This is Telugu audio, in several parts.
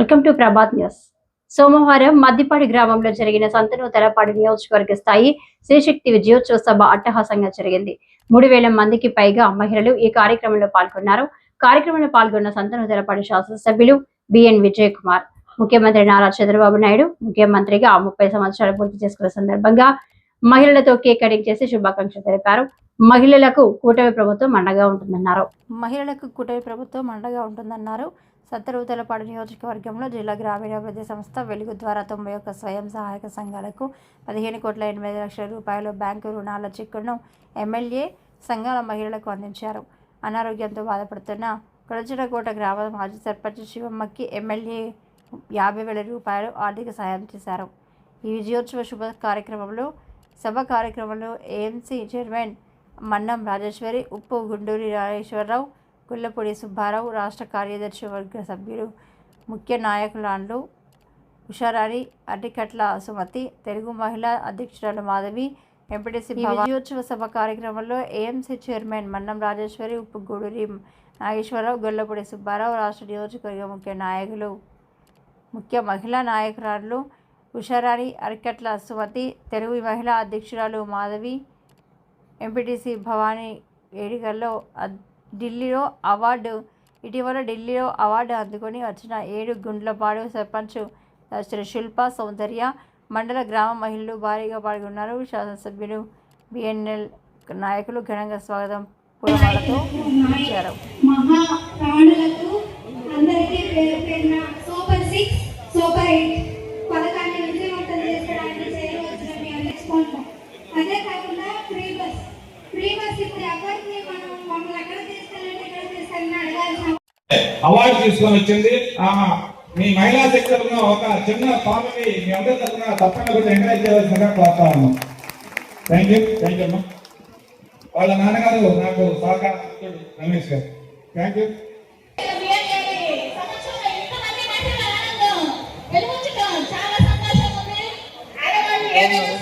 Welcome to Prabhat news. సోమవారం మద్దిపాడి గ్రామంలో జరిగిన సంతను తెలపాడి నియోజకవర్గ స్థాయి శ్రీశక్తి విజయోత్సవ సభ అట్టహాసంగా జరిగింది. మూడు వేల మందికి పైగా మహిళలు ఈ కార్యక్రమంలో పాల్గొన్నారు. కార్యక్రమంలో పాల్గొన్న సంతను తెలపాడి శాసనసభ్యులు బిఎన్ విజయ్ కుమార్ ముఖ్యమంత్రి నారా చంద్రబాబు నాయుడు ముఖ్యమంత్రిగా ముప్పై సంవత్సరాలు పూర్తి చేసుకున్న సందర్భంగా మహిళలతో కేక్ కటింగ్ చేసి శుభాకాంక్షలు తెలిపారు. మహిళలకు కూటమి ప్రభుత్వం అండగా ఉంటుందన్నారు. మహిళలకు కూటమి ప్రభుత్వం అండగా ఉంటుందన్నారు. సత్తరువుతలపాడు నియోజకవర్గంలో జిల్లా గ్రామీణాభివృద్ధి సంస్థ వెలుగు ద్వారా తొంభై ఒక్క స్వయం సహాయక సంఘాలకు పదిహేను కోట్ల ఎనిమిది లక్షల రూపాయల బ్యాంకు రుణాల చిక్కును ఎమ్మెల్యే సంఘాల మహిళలకు అందించారు. అనారోగ్యంతో బాధపడుతున్న కొడచినకోట గ్రామ మాజీ సర్పంచ్ శివమ్మకి ఎమ్మెల్యే యాభై వేల రూపాయలు ఆర్థిక సాయం చేశారు. ఈ విజయోత్సవ శుభ కార్యక్రమంలో సభ కార్యక్రమంలో ఏఎంసీ చైర్మన్ మన్నం రాజేశ్వరి ఉప్పు గుండూరి రాజేశ్వరరావు గుల్లపూడి సుబ్బారావు రాష్ట్ర కార్యదర్శి వర్గ సభ్యులు ముఖ్య నాయకులు ఉషారాణి అడ్డికట్ల సుమతి తెలుగు మహిళా అధ్యక్షురాలు మాధవి ఎంపీటీసీ విజయోత్సవ సభ కార్యక్రమంలో ఏఎంసీ చైర్మన్ మన్నం రాజేశ్వరి ఉప్పు గూడూరి నాగేశ్వరరావు గొల్లపూడి సుబ్బారావు రాష్ట్ర నియోజకవర్గ ముఖ్య నాయకులు ముఖ్య మహిళా నాయకురాలు ఉషారాణి అరికట్ల సుమతి తెలుగు మహిళా అధ్యక్షురాలు మాధవి ఎంపీటీసీ భవానీ వేడుకల్లో ఢిల్లీలో అవార్డు ఇటీవల ఢిల్లీలో అవార్డు అందుకొని వచ్చిన ఏడు గుండ్లపాడు సర్పంచ్ శ్రీ శిల్ప సౌందర్య మండల గ్రామ మహిళలు భారీగా పాల్గొన్నారు. శాసనసభ్యులు బిఎన్ఎల్ నాయకులు ఘనంగా స్వాగతం పూలమాలతో ఇచ్చారు. అందరికీ పేరు super six super eight. Award తీసుకొని వచ్చింది. ఆమె మీ మహిళా శక్తులను ఒక చిన్న స్వామిని మీ అందరి తరఫున తప్పకుండా ఎంకరేజ్ చేయవలసిందిగా కోరుతా ఉన్నాం థ్యాంక్ యూ థ్యాంక్ యూ అమ్మా. వాళ్ళ నాన్నగారు నాకు సహకారం రమేష్ గారు. థ్యాంక్ యూ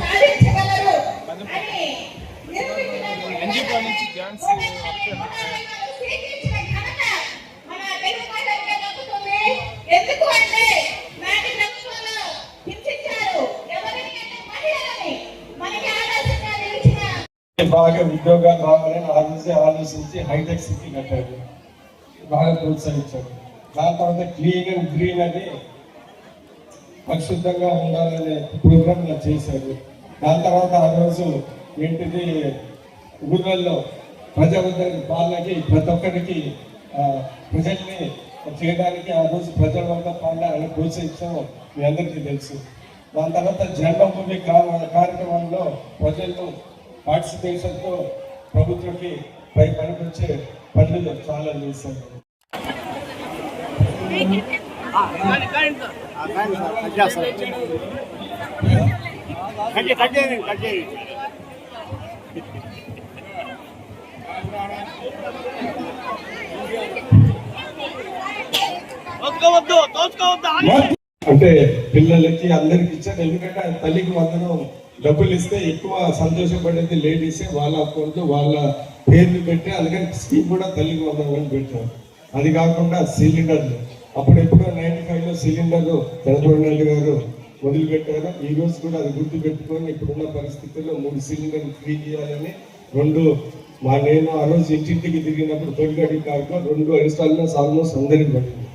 సాధించగలరు అని మహిళల బాగా ఉద్యోగాలు రావాలని ఆలోచించి ఆలోచించి హైటెక్ సిటీ కట్టాడు. బాగా ప్రోత్సహించాడు. దాని తర్వాత క్లీన్ అండ్ గ్రీన్ అని పరిశుద్ధంగా ఉండాలనే ప్రోగ్రామ్ చేశాడు దాని తర్వాత ఆ రోజు ఏంటిది? ఊళ్ళల్లో ప్రజా ఉద్యోగ పాలనకి ప్రతి ఒక్కరికి ప్రజల్ని చేయడానికి ఆ రోజు ప్రజల వల్ల పాలన ప్రోత్సహించడం మీ అందరికీ తెలుసు. దాని తర్వాత జన్మభూమి కార్యక్రమంలో ప్రజలు పార్టిసిపేషన్తో ప్రభుత్వంకి పై పనికొచ్చే పనులు చాలా చేశారు. అంటే పిల్లలకి అందరికి ఇచ్చారు ఎందుకంటే తల్లికి వందనం డబ్బులు ఇస్తే ఎక్కువ సంతోషపడేది లేడీసే వాళ్ళ అకౌంట్ వాళ్ళ పేర్లు పెట్టి అలాగే స్కీమ్ కూడా తల్లికి వందని పెట్టారు అది కాకుండా సిలిండర్లు అప్పుడెప్పుడో నైన్టీ ఫైవ్లో సిలిండర్ చంద్రబాబు గారు వదిలిపెట్టారు ఈ రోజు కూడా అది గుర్తు పెట్టుకొని ఇప్పుడున్న పరిస్థితుల్లో మూడు సిలిండర్లు ఫ్రీ చేయాలని రెండు మా నేను ఆ రోజు ఇంటింటికి తిరిగినప్పుడు తొలిగడి కాక రెండు ఇన్స్టాల్మెంట్స్ ఆల్మోస్ట్ అందరికి పడింది.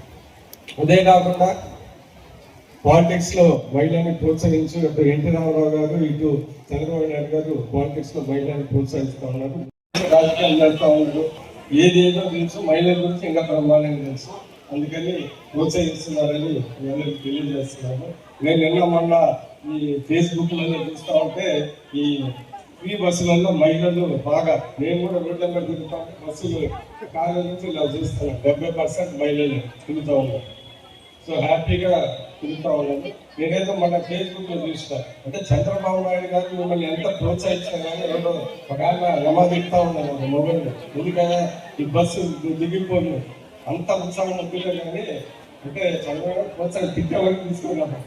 అదే కాకుండా పాలిటిక్స్లో ప్రోత్సహించు అటు ఎన్టీ రామారావు గారు ఇటు చంద్రబాబు నాయుడు గారు పాలిటిక్స్లో మహిళని ప్రోత్సహిస్తూ ఉన్నారు. రాజకీయాలు నడుస్తూ ఉన్నారు ఏది ఏదో తెలుసు మహిళల గురించి ఇంకా బ్రహ్మాండంగా తెలుసు. అందుకని ప్రోత్సహిస్తున్నారని మీ తెలియజేస్తున్నాను. నేను నిన్న మొన్న ఈ ఫేస్బుక్లలో చూస్తూ ఉంటే ఈ ఫ్రీ బస్సులలో మహిళలు బాగా నేను కూడా రోడ్ల మీద తిరుగుతా ఉంటే బస్సులు కాలేజ్ నుంచి ఇలా చూస్తున్నాను డెబ్బై పర్సెంట్ మహిళలు తిరుగుతూ ఉన్నారు. సో హ్యాపీగా తిరుగుతా ఉన్నాను. నేనేదో మన ఫేస్బుక్లో చూసిన. అంటే చంద్రబాబు నాయుడు గారు మిమ్మల్ని ఎంత ప్రోత్సహించారు కానీ రెండో ఒక ఆయన యమ తిరుగుతా ఉన్నాను మొబైల్ ఎందుకంటే ఈ బస్సు దిగిపోను అంత ఉత్సాహం పిల్లలు కానీ అంటే చంద్రబాబు ప్రోత్సాహం తిట్టే వరకు తీసుకున్నాను